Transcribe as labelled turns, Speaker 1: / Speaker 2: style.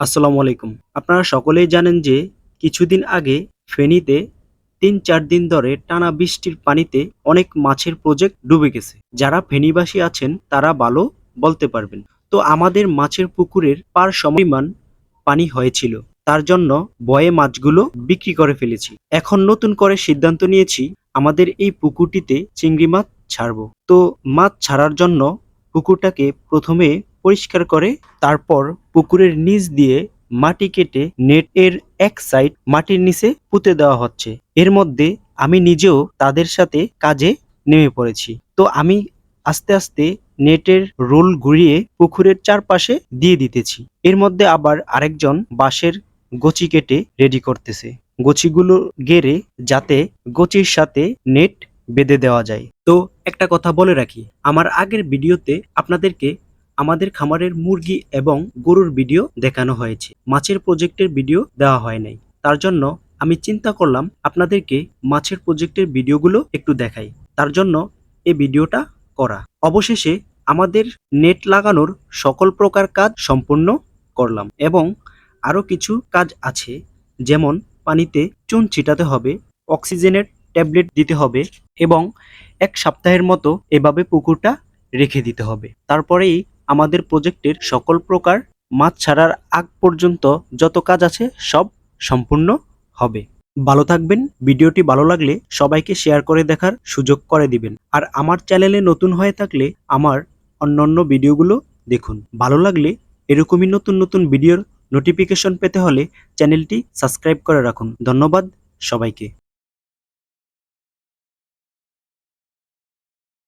Speaker 1: আসসালামু আলাইকুম। আপনারা সকলেই জানেন যে কিছুদিন আগে ফেনীতে তিন চার দিন ধরে টানা বৃষ্টির পানিতে অনেক মাছের প্রজেক্ট ডুবে গেছে। যারা ফেনীবাসী আছেন, তারা ভালো বলতে পারবেন। তো আমাদের মাছের পুকুরের পার সমান পানি হয়েছিল। তার জন্য বয়ে মাছগুলো বিক্রি করে ফেলেছি। এখন নতুন করে সিদ্ধান্ত নিয়েছি, আমাদের এই পুকুরটিতে চিংড়ি মাছ ছাড়বো। তো মাছ ছাড়ার জন্য পুকুরটাকে প্রথমে পরিষ্কার করে, তারপর পুকুরের নিচ দিয়ে মাটি কেটে নেট এর এক সাইড মাটির নিচে পুঁতে দেওয়া হচ্ছে। এর মধ্যে আমি নিজেও তাদের সাথে কাজে নেমে পড়েছি। তো আমি আস্তে আস্তে নেটের রোল ঘুরিয়ে পুকুরের চারপাশে দিয়ে দিতেছি। এর মধ্যে আবার আরেকজন বাঁশের গচি কেটে রেডি করতেছে। গছিগুলো গেড়ে যাতে গচির সাথে নেট বেঁধে দেওয়া যায়। তো একটা কথা বলে রাখি, আমার আগের ভিডিওতে আপনাদেরকে আমাদের খামারের মুরগি এবং গরুর ভিডিও দেখানো হয়েছে। মাছের প্রজেক্টের ভিডিও দেওয়া হয় নাই। তার জন্য আমি চিন্তা করলাম আপনাদেরকে মাছের প্রজেক্টের ভিডিওগুলো একটু দেখাই। তার জন্য এ ভিডিওটা করা। অবশেষে আমাদের নেট লাগানোর সকল প্রকার কাজ সম্পূর্ণ করলাম এবং আরও কিছু কাজ আছে। যেমন পানিতে চুন ছিটাতে হবে, অক্সিজেনের ট্যাবলেট দিতে হবে এবং এক সপ্তাহের মতো এভাবে পুকুরটা রেখে দিতে হবে। তারপরেই আমাদের প্রজেক্টের সকল প্রকার মাছ ছাড়ার আগ পর্যন্ত যত কাজ আছে সব সম্পূর্ণ হবে। ভালো থাকবেন, ভিডিওটি ভালো লাগলে সবাইকে শেয়ার করে দেখার সুযোগ করে দিবেন। আর আমার চ্যানেলে নতুন হয়ে থাকলে আমার অন্যান্য ভিডিওগুলো দেখুন। ভালো লাগলে এরকমই নতুন নতুন ভিডিওর নোটিফিকেশন পেতে হলে চ্যানেলটি সাবস্ক্রাইব করে রাখুন। ধন্যবাদ সবাইকে।